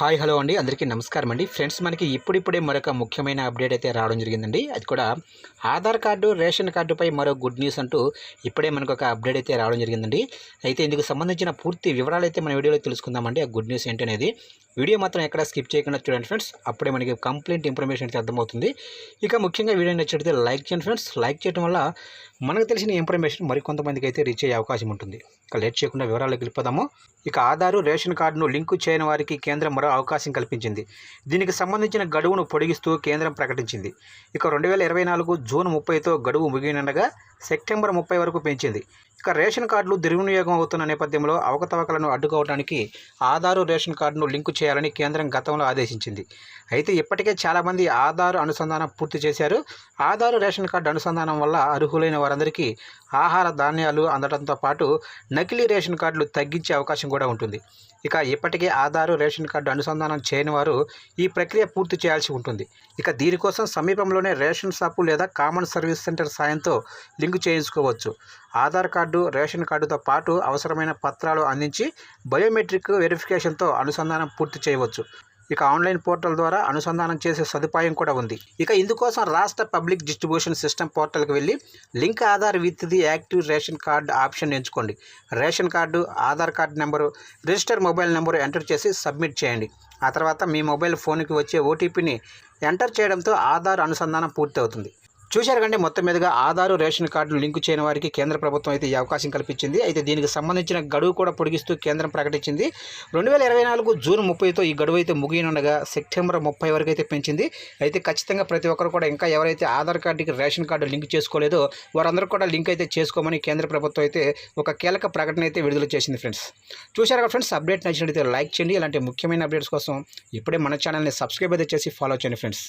Hi hello అండి. అందరికీ నమస్కారం అండి. ఫ్రెండ్స్ మనకి ఇప్పుడిప్పుడే మరొక ముఖ్యమైన అప్డేట్ అయితే రావడం జరిగిందండి. అది కూడా ఆధార్ కార్డు రేషన్ కార్డుపై మరో గుడ్ న్యూస్ అంటూ ఇప్పుడే మనకు ఒక అప్డేట్ అయితే రావడం జరిగిందండి. అయితే ఇందుకు సంబంధించిన పూర్తి వివరాలు అయితే మన వీడియోలో తెలుసుకుందామండి. ఆ గుడ్ న్యూస్ ఏంటనేది. వీడియో మాత్రం ఎక్కడ స్కిప్ చేయకుండా చూడండి ఫ్రెండ్స్. అప్పుడే మనకి కంప్లీట్ ఇన్ఫర్మేషన్ అయితే అర్థమవుతుంది. ఇక ముఖ్యంగా వీడియో నచ్చితే లైక్ చేయండి ఫ్రెండ్స్. లైక్ చేయడం వల్ల మనకు తెలిసిన ఇన్ఫర్మేషన్ మరికొంతమందికి అయితే రీచ్ అయ్యే అవకాశం ఉంటుంది. ఇక లేట్ చేయకుండా వివరాలకు వెళ్ళిపోదాము. ఇక ఆధారు రేషన్ కార్డును లింకు చేయని వారికి కేంద్రం మరో అవకాశం కల్పించింది. దీనికి సంబంధించిన గడువును పొడిగిస్తూ కేంద్రం ప్రకటించింది. ఇక రెండు వేల ఇరవై నాలుగు జూన్ ముప్పైతో గడువు ముగియనుండగా సెప్టెంబర్ ముప్పై వరకు పెంచింది. ఇక రేషన్ కార్డులు దుర్వినియోగం అవుతున్న నేపథ్యంలో అవకతవకలను అడ్డుకోవడానికి ఆధారు రేషన్ కార్డును లింకు చేయాలని కేంద్రం గతంలో ఆదేశించింది. అయితే ఇప్పటికే చాలామంది ఆధార్ అనుసంధానం పూర్తి చేశారు. ఆధార్ రేషన్ కార్డు అనుసంధానం వల్ల అర్హులైన వారందరికీ ఆహార ధాన్యాలు అందడంతో పాటు నకిలీ రేషన్ కార్డులు తగ్గించే అవకాశం కూడా ఉంటుంది. ఇక ఇప్పటికే ఆధారు రేషన్ కార్డు అనుసంధానం చేయని వారు ఈ ప్రక్రియ పూర్తి చేయాల్సి ఉంటుంది. ఇక దీనికోసం సమీపంలోనే రేషన్ షాపు లేదా కామన్ సర్వీస్ సెంటర్ సాయంతో లింకు లింక్ చేయించుకోవచ్చు ఆధార్ కార్డు రేషన్ కార్డుతో పాటు అవసరమైన పత్రాలు అందించి బయోమెట్రిక్ వెరిఫికేషన్తో అనుసంధానం పూర్తి చేయవచ్చు. ఇక ఆన్లైన్ పోర్టల్ ద్వారా అనుసంధానం చేసే సదుపాయం కూడా ఉంది. ఇక ఇందుకోసం రాష్ట్ర పబ్లిక్ డిస్ట్రిబ్యూషన్ సిస్టమ్ పోర్టల్కి వెళ్ళి link Aadhaar with the active ration card option ఎంచుకోండి. Ration card Aadhaar card number register mobile number enter చేసి సబ్మిట్ చేయండి. ఆ తర్వాత మీ మొబైల్ ఫోన్కి వచ్చే ఓటీపీని ఎంటర్ చేయడంతో ఆధార్ అనుసంధానం పూర్తి అవుతుంది చూశారు కంటే మొత్తం మీదుగా ఆధారు రేషన్ కార్డులు లింకు చేయని వారికి కేంద్ర ప్రభుత్వం అయితే ఈ అవకాశం కల్పించింది. అయితే దీనికి సంబంధించిన గడువు కూడా పొడిగిస్తూ కేంద్రం ప్రకటించింది. రెండు వేల ఇరవై నాలుగు జూన్ ముప్పైతో ఈ గడువు అయితే ముగియనుండగా సెప్టెంబర్ ముప్పై వరకు అయితే పెంచింది. అయితే ఖచ్చితంగా ప్రతి ఒక్కరు కూడా ఇంకా ఎవరైతే ఆధార్ కార్డుకి రేషన్ కార్డు లింక్ చేసుకోలేదో వారందరూ కూడా లింక్ అయితే చేసుకోమని కేంద్ర ప్రభుత్వం అయితే ఒక కీలక ప్రకటన అయితే విడుదల చేసింది ఫ్రెండ్స్. చూశారు కదా ఫ్రెండ్స్ అప్డేట్ నచ్చినట్లయితే లైక్ చేయండి. ఇలాంటి ముఖ్యమైన అప్డేట్స్ కోసం ఇప్పుడే మన ఛానల్ని సబ్స్క్రైబ్ అయితే చేసి ఫాలో చేయండి ఫ్రెండ్స్.